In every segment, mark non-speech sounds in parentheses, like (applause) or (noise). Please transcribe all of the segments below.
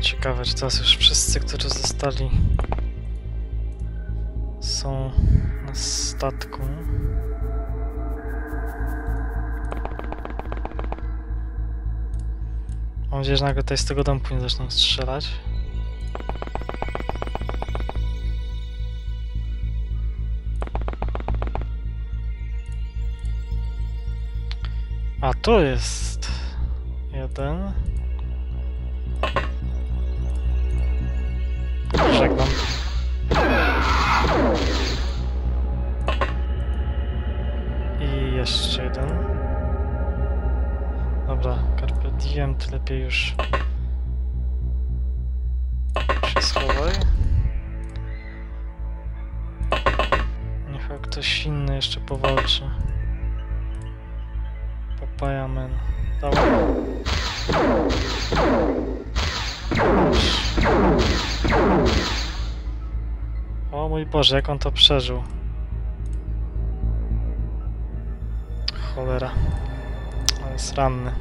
Ciekawe, czy teraz już wszyscy, którzy zostali są na statku. Mam nadzieję, że nagle tutaj z tego domku nie zaczną strzelać. A tu jest jeden. Żegnam. I jeszcze jeden. Dobra, Carpe Diem, ty lepiej już się schowaj. Niech ktoś inny jeszcze powalczy. Papaya Man. Dawaj. O mój Boże, jak on to przeżył. Cholera. On jest ranny.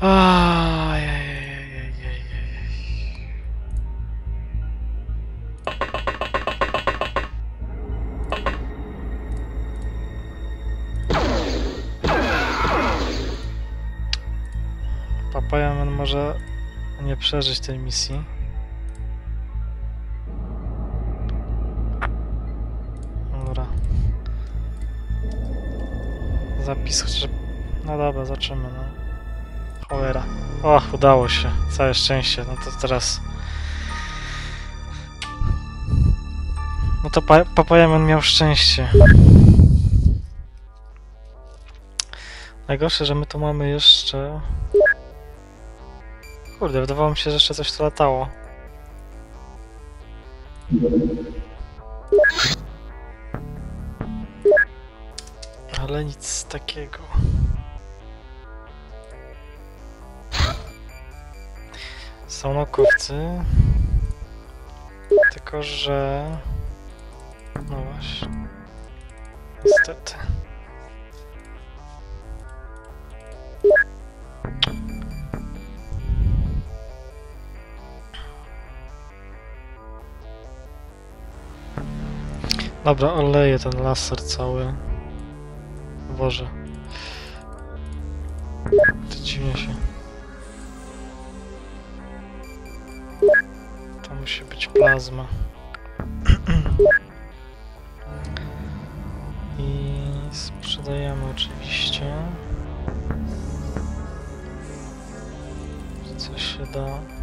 Ajajajajajajaj. Papajaman może nie przeżyć tej misji. Dobra. Zapis chociaż... No dobra, zobaczymy, no. Cholera. Och, udało się. Całe szczęście. No to teraz... No to pa Papajaman miał szczęście. Najgorsze, że my tu mamy jeszcze... Kurde, wydawało mi się, że jeszcze coś tu latało. Ale nic takiego. Są naukowcy. Tylko, że... No właśnie. Niestety. Dobra, oleję ten laser cały. Boże. To dziwnie się. To musi być plazma. (clears throat) I sprzedajemy oczywiście. Co się da.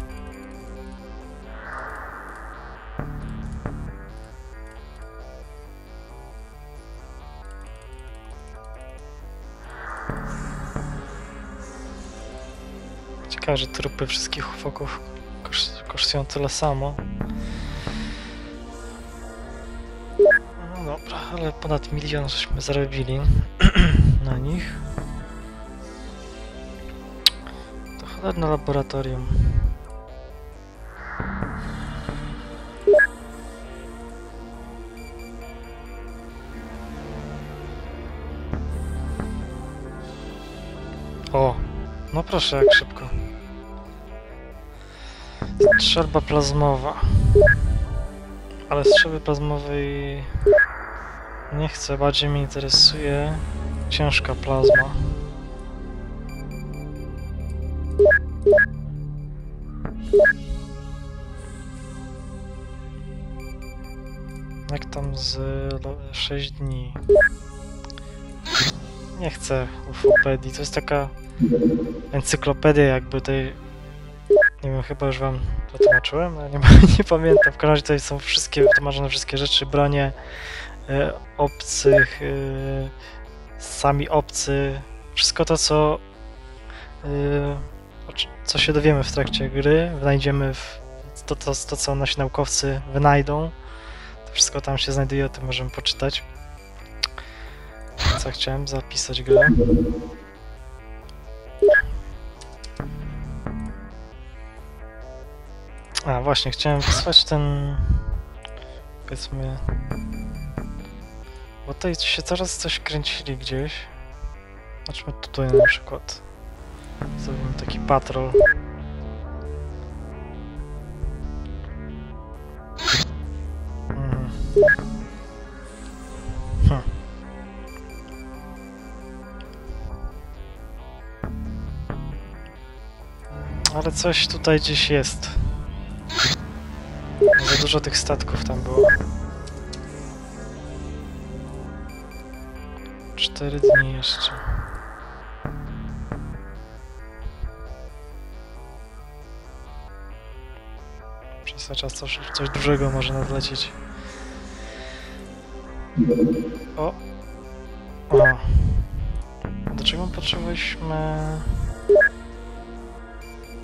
Ciekawe, że trupy wszystkich kosz kosztują tyle samo. No dobra, ale ponad milion żeśmy zarobili (clears throat) na nich. To cholerne laboratorium. O, no proszę, jak szybko. Strzelba plazmowa. Ale strzelby plazmowej nie chcę, bardziej mnie interesuje ciężka plazma. Jak tam z 6 dni? Nie chcę ufopedii, to jest taka encyklopedia jakby tej... Nie wiem, chyba już wam to tłumaczyłem, ale nie, (laughs) nie pamiętam. W każdym razie tutaj są wszystkie, wytłumaczone wszystkie rzeczy, bronie e, obcych, e, sami obcy, wszystko to, co e, co się dowiemy w trakcie gry, wynajdziemy w, to, to, to, co nasi naukowcy wynajdą, to wszystko tam się znajduje, o tym możemy poczytać. Co chciałem zapisać grę. A właśnie, chciałem wysłać ten. Powiedzmy. Bo tutaj się coraz coś kręcili gdzieś. Zobaczmy tutaj na przykład. Zrobimy taki patrol. Mhm. Hm. Ale coś tutaj gdzieś jest. Za dużo tych statków tam było. Cztery dni jeszcze. Przez cały czas coś, coś dużego może nadlecieć. O! O! Do czego potrzebowaliśmy...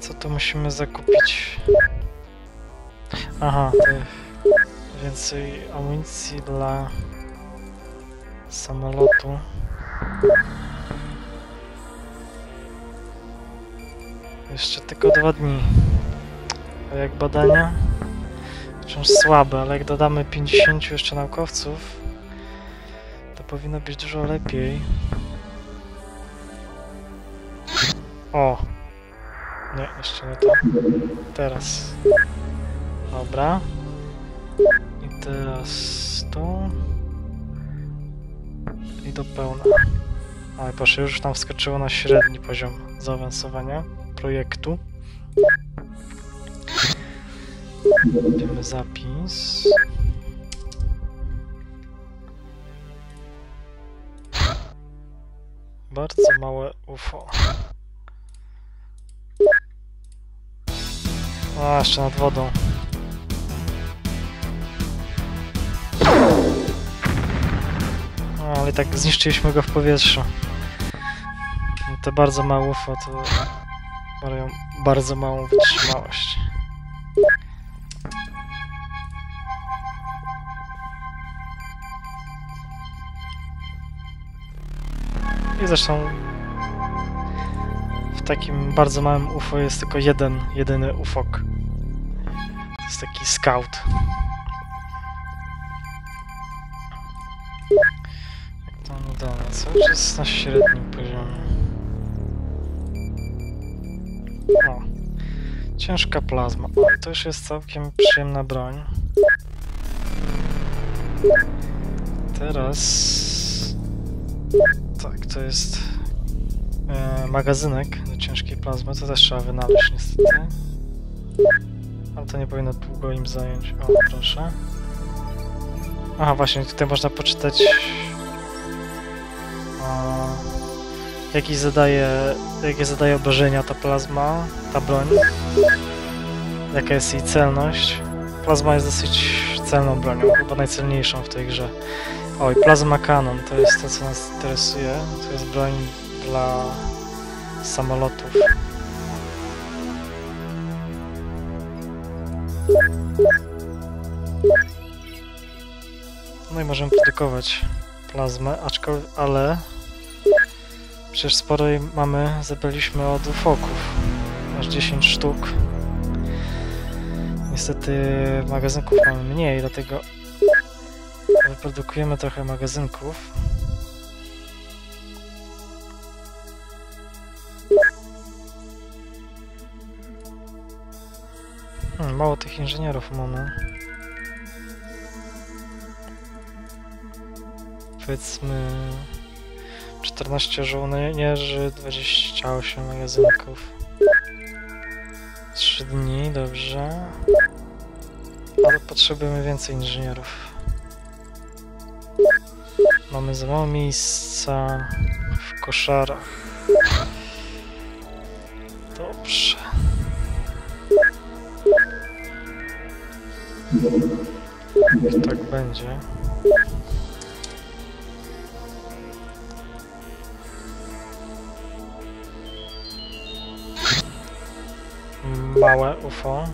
Co tu musimy zakupić? Aha, te więcej amunicji dla samolotu. Jeszcze tylko dwa dni. A jak badania? Wciąż słabe, ale jak dodamy 50 jeszcze naukowców, to powinno być dużo lepiej. O! Nie, jeszcze nie to. Teraz. Dobra. I teraz tu. I do pełna. Ale proszę, już tam wskoczyło na średni poziom zaawansowania projektu. Robimy zapis. Bardzo małe UFO. A, jeszcze nad wodą. No, ale tak zniszczyliśmy go w powietrzu. No Te bardzo małe UFO to mają bardzo małą wytrzymałość. I zresztą w takim bardzo małym UFO jest tylko jeden, jedyny UFOk. To jest taki scout. Cały czas na średnim poziomie. O. Ciężka plazma. O, to już jest całkiem przyjemna broń. Teraz... Tak, to jest e, magazynek do ciężkiej plazmy. To też trzeba wynaleźć niestety. Ale to nie powinno długo im zająć. O, proszę. Aha, właśnie, tutaj można poczytać jaki zadaje, jakie zadaje obrażenia ta plazma, ta broń. Jaka jest jej celność. Plazma jest dosyć celną bronią, chyba najcelniejszą w tej grze. Oj, Plasma Cannon to jest to, co nas interesuje. To jest broń dla samolotów. No i możemy produkować plazmę, aczkolwiek, ale przecież sporo jej mamy, zebraliśmy od ufoków. Aż 10 sztuk. Niestety magazynków mamy mniej, dlatego wyprodukujemy trochę magazynków. Hmm, mało tych inżynierów mamy. Powiedzmy 14 żołnierzy, 28 magazynków. 3 dni, dobrze. Ale potrzebujemy więcej inżynierów. Mamy za mało miejsca w koszarach. Dobrze. Tak będzie. Małe UFO.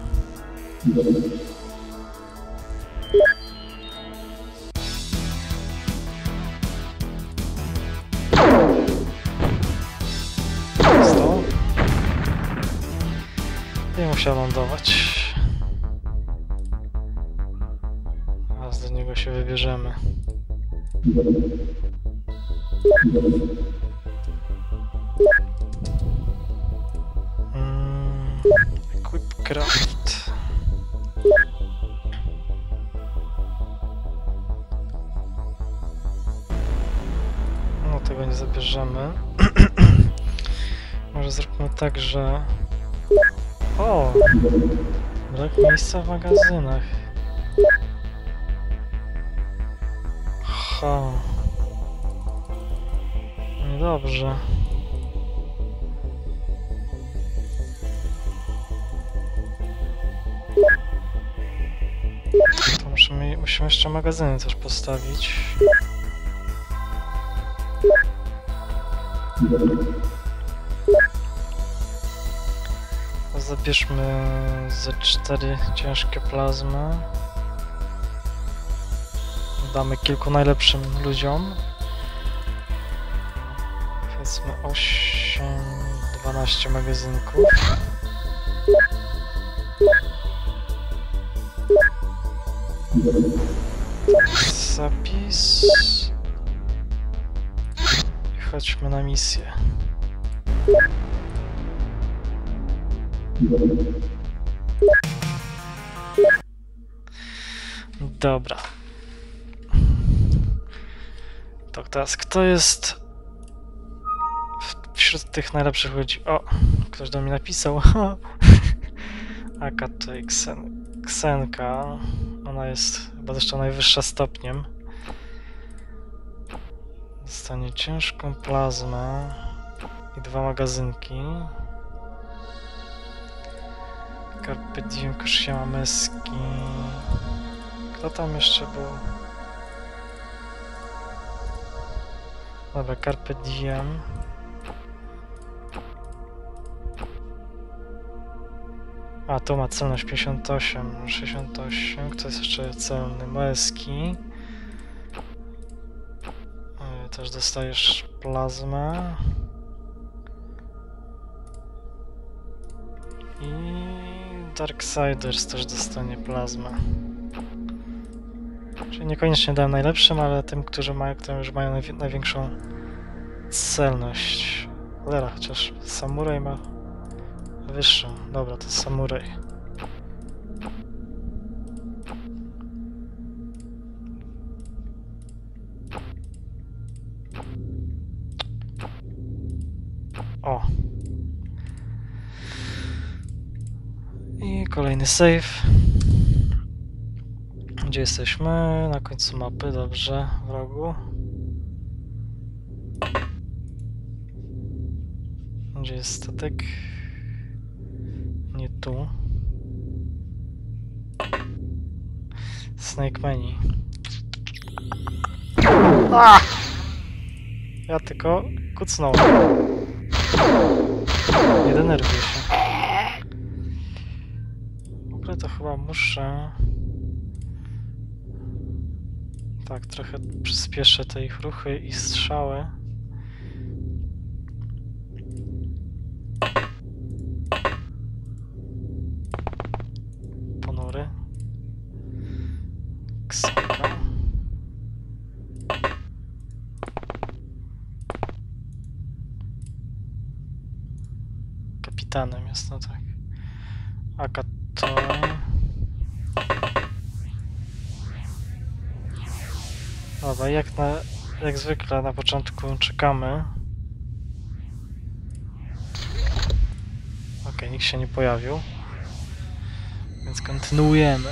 Stał. I musiał lądować. Teraz do niego się wybierzemy. Tego nie zabierzemy. (clears throat) Może zróbmy tak, że... O! Brak miejsca w magazynach. Ha. Niedobrze. To musimy, musimy jeszcze magazyny też postawić. Zabierzmy ze cztery ciężkie plazmy. Damy kilku najlepszym ludziom. Powiedzmy 8, 12 magazynków. Chodźmy na misję. Dobra. To teraz kto jest wśród tych najlepszych ludzi? O, ktoś do mnie napisał. (laughs) Aka tutaj Ksen, Ksenka. Ona jest chyba zresztą najwyższa stopniem. Dostanie ciężką plazmę i dwa magazynki. Carpe diem Koshiamameski. Kto tam jeszcze był? Dobra, Carpe diem. A, to ma celność 58, 68. Kto jest jeszcze celny? Maeski. Dostajesz plazmę. I Darksiders też dostanie plazmę. Czyli niekoniecznie dałem najlepszym, ale tym, którzy mają, już mają najwi- największą celność. Cholera, chociaż samuraj ma wyższą. Dobra, to samuraj. I kolejny save. Gdzie jesteśmy? Na końcu mapy, dobrze, w rogu. Gdzie jest statek? Nie tu. Snake Mani. Ah! Ja tylko kucnąłem. Nie denerwuj się. Chyba muszę... Tak, trochę przyspieszę te ich ruchy i strzały. Ponury. Ksanka. Kapitanem jest, no tak. Akatoy. Dobra, jak, na, jak zwykle na początku czekamy. Okej, nikt się nie pojawił. Więc kontynuujemy.